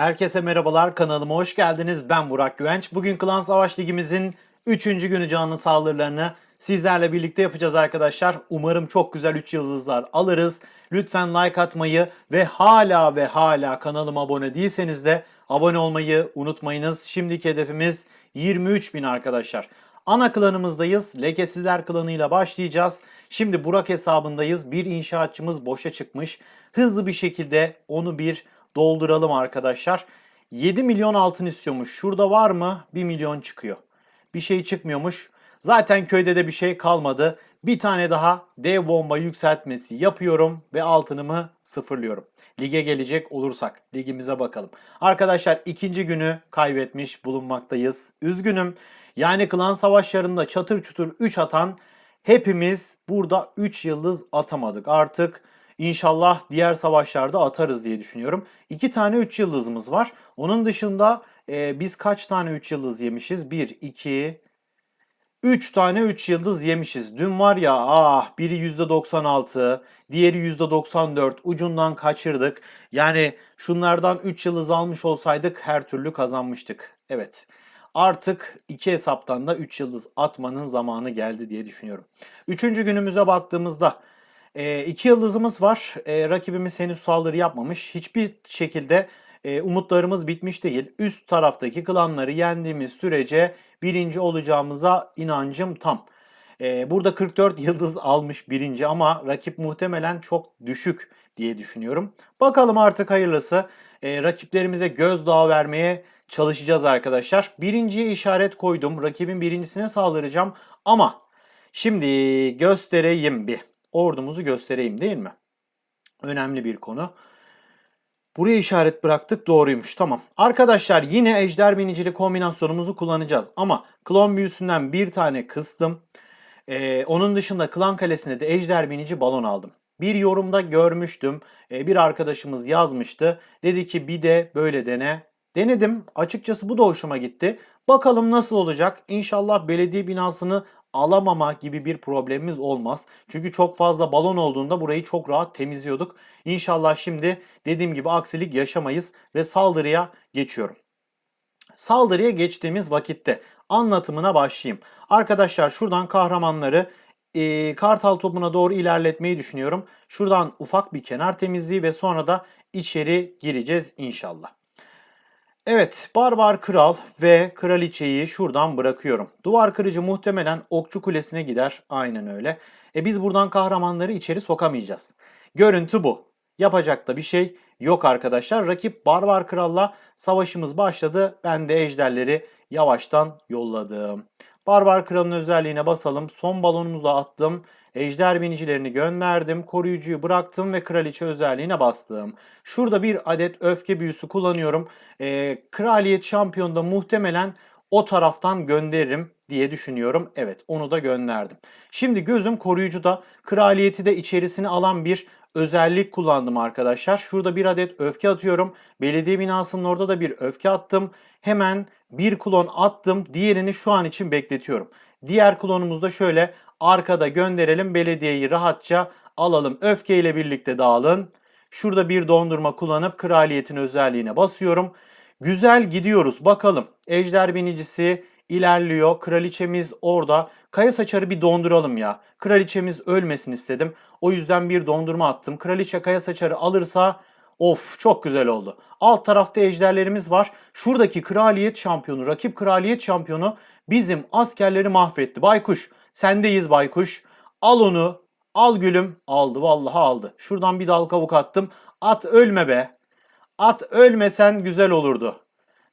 Herkese merhabalar kanalıma hoş geldiniz. Ben Burak Güvenç. Bugün Klan Savaş Ligimizin 3. günü canlı saldırılarını sizlerle birlikte yapacağız arkadaşlar. Umarım çok güzel 3 yıldızlar alırız. Lütfen like atmayı ve hala ve hala kanalıma abone değilseniz de abone olmayı unutmayınız. Şimdiki hedefimiz 23 bin arkadaşlar. Ana klanımızdayız. Lekesizler klanıyla başlayacağız. Şimdi Burak hesabındayız. Bir inşaatçımız boşa çıkmış. Hızlı bir şekilde onu bir dolduralım arkadaşlar. 7 milyon altın istiyormuş. Şurada var mı? 1 milyon çıkıyor. Bir şey çıkmıyormuş. Zaten köyde de bir şey kalmadı. Bir tane daha dev bomba yükseltmesi yapıyorum ve altınımı sıfırlıyorum. Lige gelecek olursak ligimize bakalım. Arkadaşlar ikinci günü kaybetmiş bulunmaktayız. Üzgünüm. Yani klan savaşlarında çatır çutur 3 atan hepimiz burada 3 yıldız atamadık. Artık İnşallah diğer savaşlarda atarız diye düşünüyorum. İki tane 3 yıldızımız var. Onun dışında e, biz kaç tane 3 yıldız yemişiz? 1, 2, 3 tane 3 yıldız yemişiz. Dün var ya ah biri %96, diğeri %94 ucundan kaçırdık. Yani şunlardan 3 yıldız almış olsaydık her türlü kazanmıştık. Evet. Artık iki hesaptan da 3 yıldız atmanın zamanı geldi diye düşünüyorum. Üçüncü günümüze baktığımızda e, iki yıldızımız var. E, rakibimiz henüz saldırı yapmamış. Hiçbir şekilde e, umutlarımız bitmiş değil. Üst taraftaki klanları yendiğimiz sürece birinci olacağımıza inancım tam. E, burada 44 yıldız almış birinci ama rakip muhtemelen çok düşük diye düşünüyorum. Bakalım artık hayırlısı. E, rakiplerimize gözdağı vermeye çalışacağız arkadaşlar. Birinciye işaret koydum. Rakibin birincisine saldıracağım ama şimdi göstereyim bir ordumuzu göstereyim değil mi? Önemli bir konu. Buraya işaret bıraktık doğruymuş tamam. Arkadaşlar yine ejder binicili kombinasyonumuzu kullanacağız. Ama klon büyüsünden bir tane kıstım. Ee, onun dışında klan kalesine de ejder binici balon aldım. Bir yorumda görmüştüm. Ee, bir arkadaşımız yazmıştı. Dedi ki bir de böyle dene. Denedim. Açıkçası bu da hoşuma gitti. Bakalım nasıl olacak. İnşallah belediye binasını alamama gibi bir problemimiz olmaz. Çünkü çok fazla balon olduğunda burayı çok rahat temizliyorduk. İnşallah şimdi dediğim gibi aksilik yaşamayız ve saldırıya geçiyorum. Saldırıya geçtiğimiz vakitte anlatımına başlayayım. Arkadaşlar şuradan kahramanları e, kartal topuna doğru ilerletmeyi düşünüyorum. Şuradan ufak bir kenar temizliği ve sonra da içeri gireceğiz inşallah. Evet, Barbar Kral ve Kraliçeyi şuradan bırakıyorum. Duvar kırıcı muhtemelen Okçu Kulesi'ne gider. Aynen öyle. E biz buradan kahramanları içeri sokamayacağız. Görüntü bu. Yapacak da bir şey yok arkadaşlar. Rakip Barbar Kral'la savaşımız başladı. Ben de ejderleri yavaştan yolladım. Barbar Kral'ın özelliğine basalım. Son balonumuzu da attım. Ejder binicilerini gönderdim, koruyucuyu bıraktım ve kraliçe özelliğine bastım. Şurada bir adet öfke büyüsü kullanıyorum. Ee, kraliyet şampiyonda muhtemelen o taraftan gönderirim diye düşünüyorum. Evet onu da gönderdim. Şimdi gözüm koruyucuda kraliyeti de içerisine alan bir özellik kullandım arkadaşlar. Şurada bir adet öfke atıyorum. Belediye binasının orada da bir öfke attım. Hemen bir klon attım. Diğerini şu an için bekletiyorum. Diğer klonumuzu da şöyle arkada gönderelim. Belediyeyi rahatça alalım. Öfke ile birlikte dağılın. Şurada bir dondurma kullanıp kraliyetin özelliğine basıyorum. Güzel gidiyoruz. Bakalım. Ejder binicisi ilerliyor. Kraliçemiz orada. Kaya saçarı bir donduralım ya. Kraliçemiz ölmesin istedim. O yüzden bir dondurma attım. Kraliçe kaya saçarı alırsa Of çok güzel oldu. Alt tarafta ejderlerimiz var. Şuradaki kraliyet şampiyonu, rakip kraliyet şampiyonu bizim askerleri mahvetti. Baykuş sendeyiz baykuş. Al onu. Al gülüm. Aldı vallahi aldı. Şuradan bir dal kavuk attım. At ölme be. At ölmesen güzel olurdu.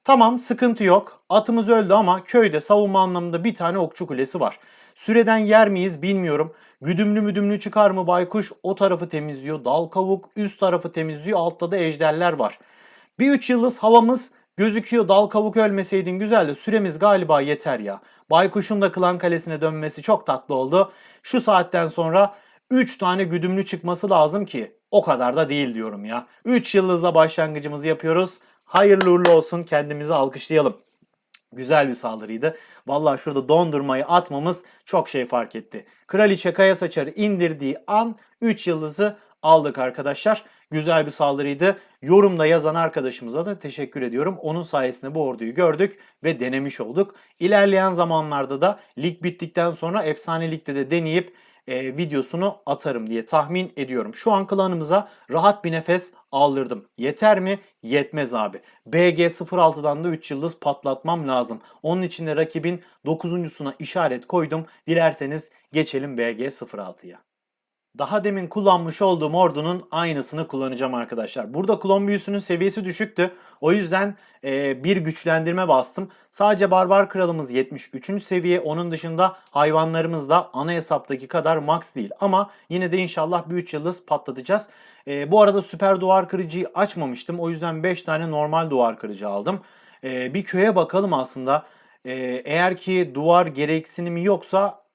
Tamam sıkıntı yok. Atımız öldü ama köyde savunma anlamında bir tane okçu kulesi var. Süreden yer miyiz bilmiyorum. Güdümlü müdümlü çıkar mı baykuş o tarafı temizliyor. Dal kavuk üst tarafı temizliyor. Altta da ejderler var. Bir üç yıldız havamız gözüküyor. Dal kavuk ölmeseydin güzel de süremiz galiba yeter ya. Baykuş'un da klan kalesine dönmesi çok tatlı oldu. Şu saatten sonra 3 tane güdümlü çıkması lazım ki o kadar da değil diyorum ya. 3 yıldızla başlangıcımızı yapıyoruz. Hayırlı uğurlu olsun kendimizi alkışlayalım. Güzel bir saldırıydı. Vallahi şurada dondurmayı atmamız çok şey fark etti. Kraliçe kaya saçarı indirdiği an 3 yıldızı aldık arkadaşlar. Güzel bir saldırıydı. Yorumda yazan arkadaşımıza da teşekkür ediyorum. Onun sayesinde bu orduyu gördük ve denemiş olduk. İlerleyen zamanlarda da lig bittikten sonra efsane ligde de deneyip e, videosunu atarım diye tahmin ediyorum. Şu an klanımıza rahat bir nefes aldırdım. Yeter mi? Yetmez abi. BG06'dan da 3 yıldız patlatmam lazım. Onun için de rakibin 9.suna işaret koydum. Dilerseniz geçelim BG06'ya. Daha demin kullanmış olduğum ordunun aynısını kullanacağım arkadaşlar. Burada klon büyüsünün seviyesi düşüktü. O yüzden e, bir güçlendirme bastım. Sadece Barbar Kralımız 73. seviye. Onun dışında hayvanlarımız da ana hesaptaki kadar max değil. Ama yine de inşallah bir 3 yıldız patlatacağız. E, bu arada süper duvar kırıcıyı açmamıştım. O yüzden 5 tane normal duvar kırıcı aldım. E, bir köye bakalım aslında. E, eğer ki duvar gereksinimi yoksa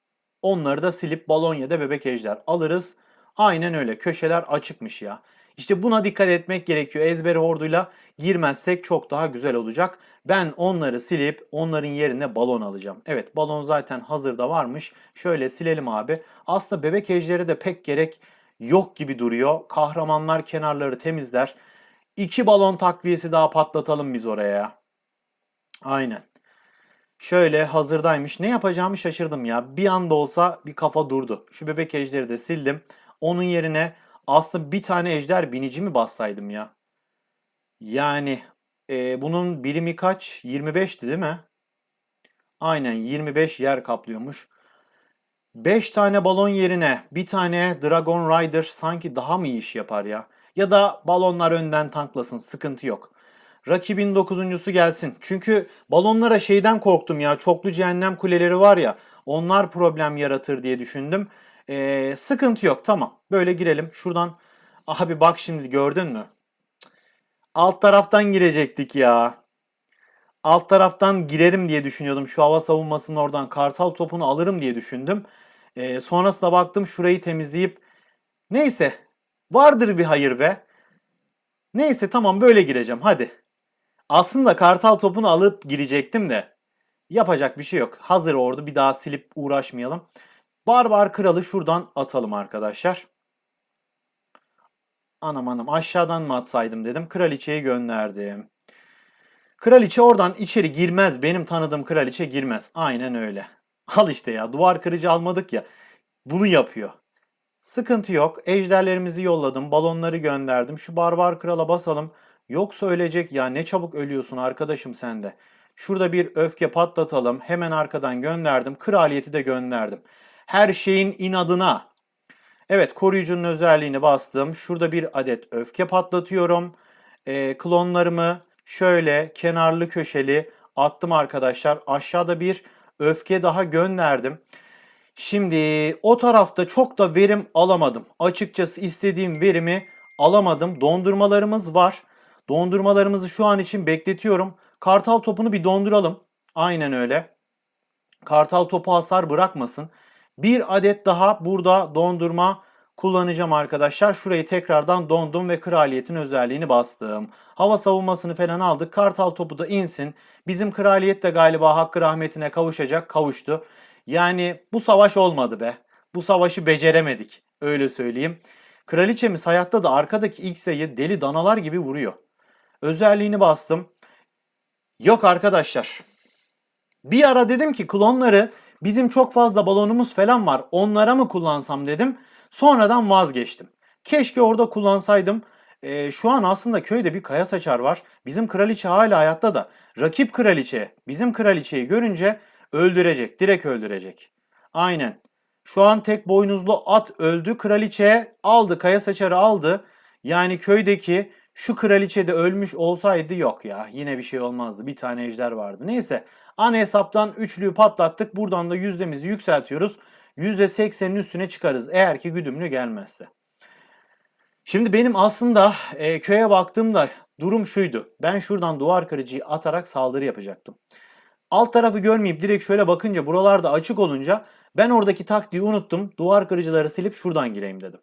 Onları da silip balon ya da bebek ejder alırız. Aynen öyle. Köşeler açıkmış ya. İşte buna dikkat etmek gerekiyor. Ezberi horduyla girmezsek çok daha güzel olacak. Ben onları silip onların yerine balon alacağım. Evet balon zaten hazırda varmış. Şöyle silelim abi. Aslında bebek ejderi de pek gerek yok gibi duruyor. Kahramanlar kenarları temizler. İki balon takviyesi daha patlatalım biz oraya. Aynen. Şöyle hazırdaymış. Ne yapacağımı şaşırdım ya. Bir anda olsa bir kafa durdu. Şu bebek ejderi de sildim. Onun yerine aslında bir tane ejder binici mi bassaydım ya? Yani e, bunun birimi kaç? 25'ti değil mi? Aynen 25 yer kaplıyormuş. 5 tane balon yerine bir tane Dragon Rider sanki daha mı iyi iş yapar ya? Ya da balonlar önden tanklasın sıkıntı yok. Rakibin dokuzuncusu gelsin. Çünkü balonlara şeyden korktum ya. Çoklu cehennem kuleleri var ya. Onlar problem yaratır diye düşündüm. Ee, sıkıntı yok. Tamam. Böyle girelim. Şuradan. Abi bak şimdi gördün mü? Alt taraftan girecektik ya. Alt taraftan girerim diye düşünüyordum. Şu hava savunmasının oradan kartal topunu alırım diye düşündüm. Ee, sonrasında baktım şurayı temizleyip neyse vardır bir hayır be. Neyse tamam böyle gireceğim hadi. Aslında kartal topunu alıp girecektim de yapacak bir şey yok. Hazır ordu bir daha silip uğraşmayalım. Barbar kralı şuradan atalım arkadaşlar. Anam anam aşağıdan mı atsaydım dedim. Kraliçeyi gönderdim. Kraliçe oradan içeri girmez. Benim tanıdığım kraliçe girmez. Aynen öyle. Al işte ya duvar kırıcı almadık ya. Bunu yapıyor. Sıkıntı yok. Ejderlerimizi yolladım. Balonları gönderdim. Şu barbar krala basalım. Yoksa ölecek ya ne çabuk ölüyorsun arkadaşım sen de. Şurada bir öfke patlatalım. Hemen arkadan gönderdim. Kraliyeti de gönderdim. Her şeyin inadına. Evet koruyucunun özelliğini bastım. Şurada bir adet öfke patlatıyorum. Ee, klonlarımı şöyle kenarlı köşeli attım arkadaşlar. Aşağıda bir öfke daha gönderdim. Şimdi o tarafta çok da verim alamadım. Açıkçası istediğim verimi alamadım. Dondurmalarımız var. Dondurmalarımızı şu an için bekletiyorum. Kartal topunu bir donduralım. Aynen öyle. Kartal topu hasar bırakmasın. Bir adet daha burada dondurma kullanacağım arkadaşlar. Şurayı tekrardan dondum ve kraliyetin özelliğini bastım. Hava savunmasını falan aldık. Kartal topu da insin. Bizim kraliyet de galiba hakkı rahmetine kavuşacak. Kavuştu. Yani bu savaş olmadı be. Bu savaşı beceremedik. Öyle söyleyeyim. Kraliçemiz hayatta da arkadaki ilk sayı deli danalar gibi vuruyor. Özelliğini bastım. Yok arkadaşlar. Bir ara dedim ki klonları bizim çok fazla balonumuz falan var. Onlara mı kullansam dedim. Sonradan vazgeçtim. Keşke orada kullansaydım. Ee, şu an aslında köyde bir kaya saçar var. Bizim kraliçe hala hayatta da. Rakip kraliçe bizim kraliçeyi görünce öldürecek. Direkt öldürecek. Aynen. Şu an tek boynuzlu at öldü. Kraliçe aldı. Kaya saçarı aldı. Yani köydeki şu kraliçe de ölmüş olsaydı yok ya. Yine bir şey olmazdı. Bir tane ejder vardı. Neyse. Ana hesaptan üçlüyü patlattık. Buradan da yüzdemizi yükseltiyoruz. %80'in üstüne çıkarız. Eğer ki güdümlü gelmezse. Şimdi benim aslında e, köye baktığımda durum şuydu. Ben şuradan duvar kırıcıyı atarak saldırı yapacaktım. Alt tarafı görmeyip direkt şöyle bakınca buralarda açık olunca ben oradaki taktiği unuttum. Duvar kırıcıları silip şuradan gireyim dedim.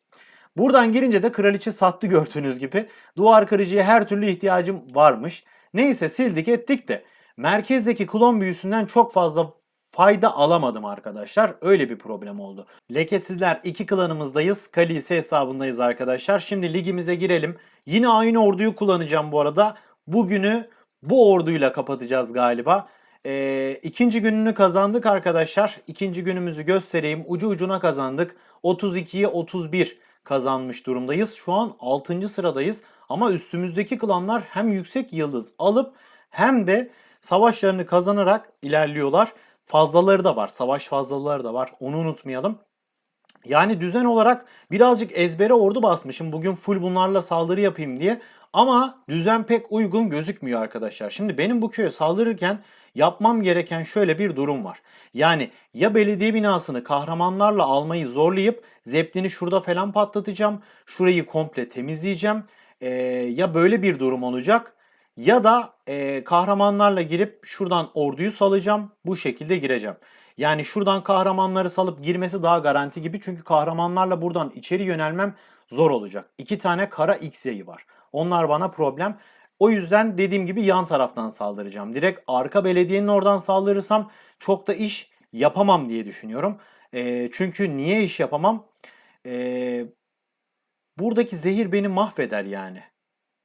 Buradan girince de kraliçe sattı gördüğünüz gibi. Duvar kırıcıya her türlü ihtiyacım varmış. Neyse sildik ettik de merkezdeki klon büyüsünden çok fazla fayda alamadım arkadaşlar. Öyle bir problem oldu. Lekesizler iki klanımızdayız. Kalisi hesabındayız arkadaşlar. Şimdi ligimize girelim. Yine aynı orduyu kullanacağım bu arada. Bugünü bu orduyla kapatacağız galiba. Ee, ikinci gününü kazandık arkadaşlar. İkinci günümüzü göstereyim. Ucu ucuna kazandık. 32'ye 31 kazanmış durumdayız. Şu an 6. sıradayız. Ama üstümüzdeki klanlar hem yüksek yıldız alıp hem de savaşlarını kazanarak ilerliyorlar. Fazlaları da var. Savaş fazlaları da var. Onu unutmayalım. Yani düzen olarak birazcık ezbere ordu basmışım. Bugün full bunlarla saldırı yapayım diye. Ama düzen pek uygun gözükmüyor arkadaşlar. Şimdi benim bu köye saldırırken yapmam gereken şöyle bir durum var. Yani ya belediye binasını kahramanlarla almayı zorlayıp zeplini şurada falan patlatacağım. Şurayı komple temizleyeceğim. Ee, ya böyle bir durum olacak ya da e, kahramanlarla girip şuradan orduyu salacağım. Bu şekilde gireceğim. Yani şuradan kahramanları salıp girmesi daha garanti gibi. Çünkü kahramanlarla buradan içeri yönelmem zor olacak. İki tane kara X yayı var. Onlar bana problem. O yüzden dediğim gibi yan taraftan saldıracağım. Direkt arka belediyenin oradan saldırırsam çok da iş yapamam diye düşünüyorum. E, çünkü niye iş yapamam? E, buradaki zehir beni mahveder yani.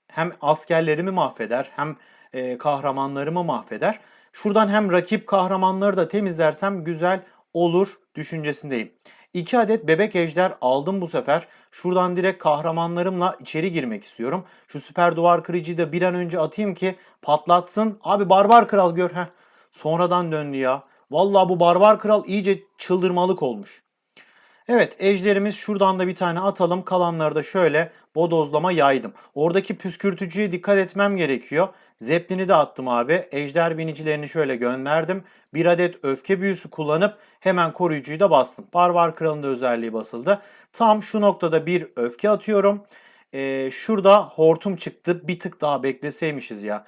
Hem askerlerimi mahveder hem e, kahramanlarımı mahveder. Şuradan hem rakip kahramanları da temizlersem güzel olur düşüncesindeyim. 2 adet bebek ejder aldım bu sefer. Şuradan direkt kahramanlarımla içeri girmek istiyorum. Şu süper duvar kırıcıyı da bir an önce atayım ki patlatsın. Abi barbar kral gör. Heh. Sonradan döndü ya. Vallahi bu barbar kral iyice çıldırmalık olmuş. Evet ejderimiz şuradan da bir tane atalım. Kalanları da şöyle bodozlama yaydım. Oradaki püskürtücüye dikkat etmem gerekiyor. Zeplini de attım abi. Ejder binicilerini şöyle gönderdim. Bir adet öfke büyüsü kullanıp hemen koruyucuyu da bastım. Barbar kralın da özelliği basıldı. Tam şu noktada bir öfke atıyorum. Ee, şurada hortum çıktı. Bir tık daha bekleseymişiz ya.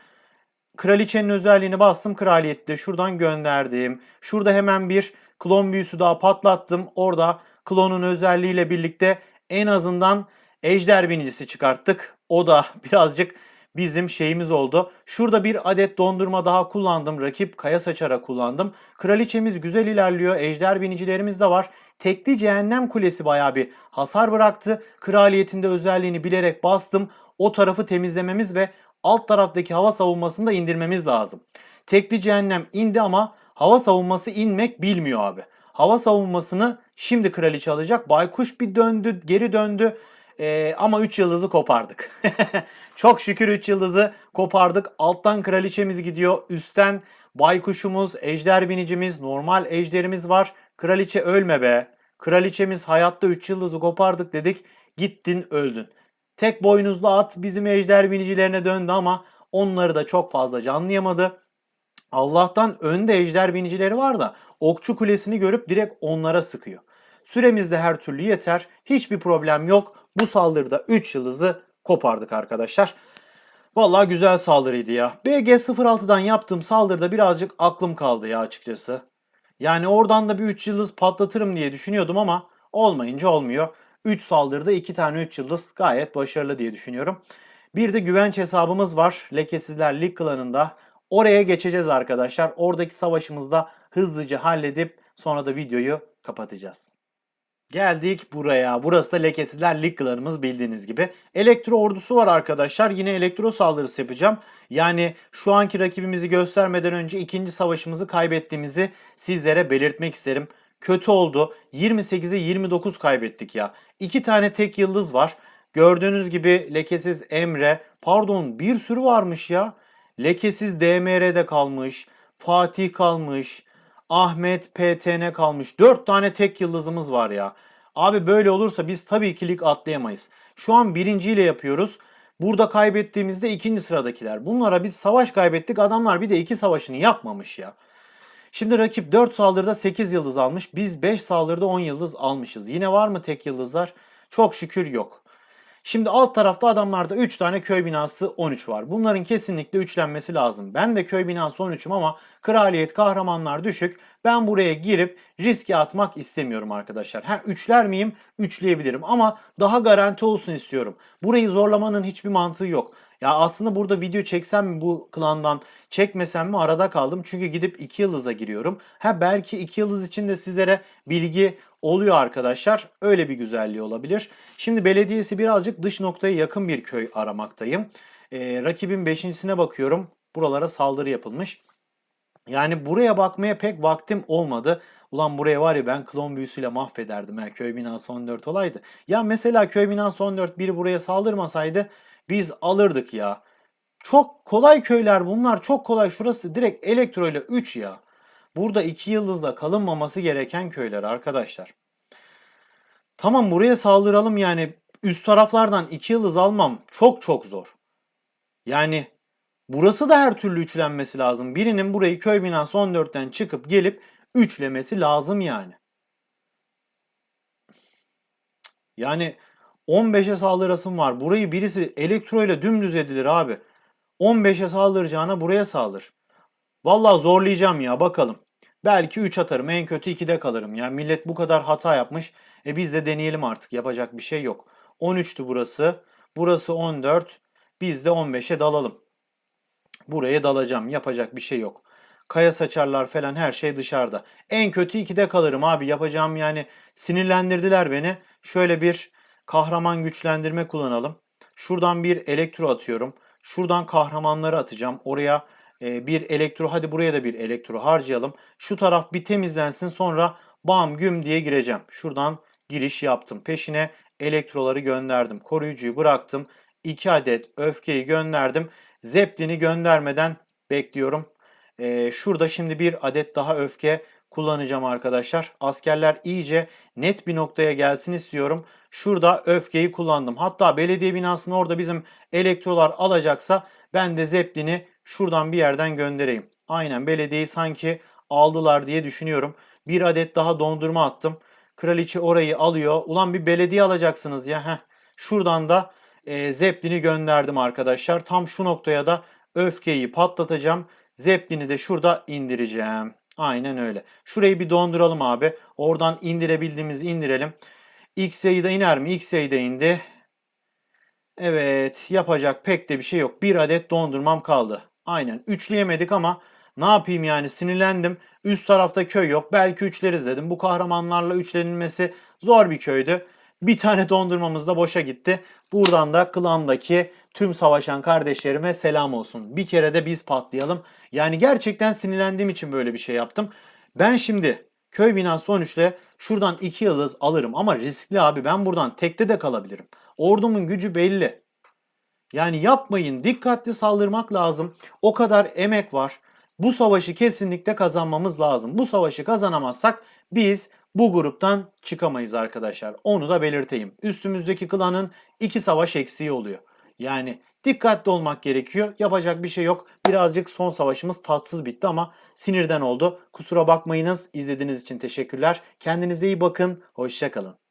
Kraliçenin özelliğini bastım. Kraliyeti de şuradan gönderdim. Şurada hemen bir klon büyüsü daha patlattım. Orada klonun özelliğiyle birlikte en azından ejder binicisi çıkarttık. O da birazcık bizim şeyimiz oldu. Şurada bir adet dondurma daha kullandım. Rakip kaya saçara kullandım. Kraliçemiz güzel ilerliyor. Ejder binicilerimiz de var. Tekli cehennem kulesi bayağı bir hasar bıraktı. Kraliyetinde özelliğini bilerek bastım. O tarafı temizlememiz ve alt taraftaki hava savunmasını da indirmemiz lazım. Tekli cehennem indi ama hava savunması inmek bilmiyor abi. Hava savunmasını şimdi kraliçe alacak. Baykuş bir döndü, geri döndü. Ee, ama 3 yıldızı kopardık. Çok şükür 3 yıldızı kopardık. Alttan kraliçemiz gidiyor. Üstten baykuşumuz, ejder binicimiz, normal ejderimiz var. Kraliçe ölme be. Kraliçemiz hayatta 3 yıldızı kopardık dedik. Gittin öldün. Tek boynuzlu at bizim ejder binicilerine döndü ama onları da çok fazla canlayamadı. Allah'tan önde ejder binicileri var da okçu kulesini görüp direkt onlara sıkıyor. Süremiz de her türlü yeter. Hiçbir problem yok. Bu saldırıda 3 yıldızı kopardık arkadaşlar. Vallahi güzel saldırıydı ya. BG06'dan yaptığım saldırıda birazcık aklım kaldı ya açıkçası. Yani oradan da bir 3 yıldız patlatırım diye düşünüyordum ama olmayınca olmuyor. 3 saldırıda 2 tane 3 yıldız gayet başarılı diye düşünüyorum. Bir de güvenç hesabımız var. Lekesizler Lig klanında. Oraya geçeceğiz arkadaşlar. Oradaki savaşımızda hızlıca halledip sonra da videoyu kapatacağız. Geldik buraya. Burası da lekesizler lig klanımız bildiğiniz gibi. Elektro ordusu var arkadaşlar. Yine elektro saldırısı yapacağım. Yani şu anki rakibimizi göstermeden önce ikinci savaşımızı kaybettiğimizi sizlere belirtmek isterim. Kötü oldu. 28'e 29 kaybettik ya. İki tane tek yıldız var. Gördüğünüz gibi lekesiz Emre. Pardon bir sürü varmış ya. Lekesiz DMR'de kalmış. Fatih kalmış. Ahmet PTN kalmış. 4 tane tek yıldızımız var ya. Abi böyle olursa biz tabii ki lig atlayamayız. Şu an birinciyle yapıyoruz. Burada kaybettiğimizde ikinci sıradakiler. Bunlara biz savaş kaybettik. Adamlar bir de iki savaşını yapmamış ya. Şimdi rakip 4 saldırıda 8 yıldız almış. Biz 5 saldırıda 10 yıldız almışız. Yine var mı tek yıldızlar? Çok şükür yok. Şimdi alt tarafta adamlarda 3 tane köy binası 13 var. Bunların kesinlikle üçlenmesi lazım. Ben de köy binası 13'üm ama kraliyet kahramanlar düşük. Ben buraya girip riske atmak istemiyorum arkadaşlar. Ha üçler miyim? Üçleyebilirim ama daha garanti olsun istiyorum. Burayı zorlamanın hiçbir mantığı yok. Ya aslında burada video çeksem mi bu klandan, çekmesem mi arada kaldım. Çünkü gidip 2 yıldıza giriyorum. Ha belki 2 yıldız için de sizlere bilgi oluyor arkadaşlar. Öyle bir güzelliği olabilir. Şimdi belediyesi birazcık dış noktaya yakın bir köy aramaktayım. Ee, rakibin 5.sine bakıyorum. Buralara saldırı yapılmış. Yani buraya bakmaya pek vaktim olmadı. Ulan buraya var ya ben klon büyüsüyle mahvederdim. Ha, köy binası 14 olaydı. Ya mesela köy binası 14 biri buraya saldırmasaydı biz alırdık ya. Çok kolay köyler bunlar. Çok kolay. Şurası direkt elektro ile 3 ya. Burada 2 yıldızla kalınmaması gereken köyler arkadaşlar. Tamam buraya saldıralım yani. Üst taraflardan 2 yıldız almam çok çok zor. Yani burası da her türlü üçlenmesi lazım. Birinin burayı köy binası 14'ten çıkıp gelip üçlemesi lazım yani. Yani 15'e saldırasım var. Burayı birisi elektro ile dümdüz edilir abi. 15'e saldıracağına buraya saldır. Vallahi zorlayacağım ya bakalım. Belki 3 atarım en kötü 2'de kalırım. Ya millet bu kadar hata yapmış. E biz de deneyelim artık yapacak bir şey yok. 13'tü burası. Burası 14. Biz de 15'e dalalım. Buraya dalacağım. Yapacak bir şey yok. Kaya saçarlar falan her şey dışarıda. En kötü 2'de kalırım abi. Yapacağım yani sinirlendirdiler beni. Şöyle bir kahraman güçlendirme kullanalım. Şuradan bir elektro atıyorum. Şuradan kahramanları atacağım. Oraya e, bir elektro hadi buraya da bir elektro harcayalım. Şu taraf bir temizlensin sonra bam güm diye gireceğim. Şuradan giriş yaptım. Peşine elektroları gönderdim. Koruyucuyu bıraktım. 2 adet öfkeyi gönderdim. Zeppelin'i göndermeden bekliyorum. E, şurada şimdi bir adet daha öfke kullanacağım arkadaşlar. Askerler iyice net bir noktaya gelsin istiyorum. Şurada öfkeyi kullandım. Hatta belediye binasını orada bizim elektrolar alacaksa ben de Zeppelin'i şuradan bir yerden göndereyim. Aynen belediyeyi sanki aldılar diye düşünüyorum. Bir adet daha dondurma attım. Kraliçe orayı alıyor. Ulan bir belediye alacaksınız ya. Heh. Şuradan da e, Zeppelin'i gönderdim arkadaşlar. Tam şu noktaya da öfkeyi patlatacağım. Zeppelin'i de şurada indireceğim. Aynen öyle. Şurayı bir donduralım abi. Oradan indirebildiğimizi indirelim. X sayıda iner mi? X sayıda indi. Evet yapacak pek de bir şey yok. Bir adet dondurmam kaldı. Aynen üçleyemedik ama ne yapayım yani sinirlendim. Üst tarafta köy yok. Belki üçleriz dedim. Bu kahramanlarla üçlenilmesi zor bir köydü. Bir tane dondurmamız da boşa gitti. Buradan da klandaki tüm savaşan kardeşlerime selam olsun. Bir kere de biz patlayalım. Yani gerçekten sinirlendiğim için böyle bir şey yaptım. Ben şimdi köy binası 13 ile şuradan 2 yıldız alırım ama riskli abi. Ben buradan tekte de kalabilirim. Ordumun gücü belli. Yani yapmayın. Dikkatli saldırmak lazım. O kadar emek var. Bu savaşı kesinlikle kazanmamız lazım. Bu savaşı kazanamazsak biz bu gruptan çıkamayız arkadaşlar. Onu da belirteyim. Üstümüzdeki klanın iki savaş eksiği oluyor. Yani dikkatli olmak gerekiyor. Yapacak bir şey yok. Birazcık son savaşımız tatsız bitti ama sinirden oldu. Kusura bakmayınız. İzlediğiniz için teşekkürler. Kendinize iyi bakın. Hoşçakalın.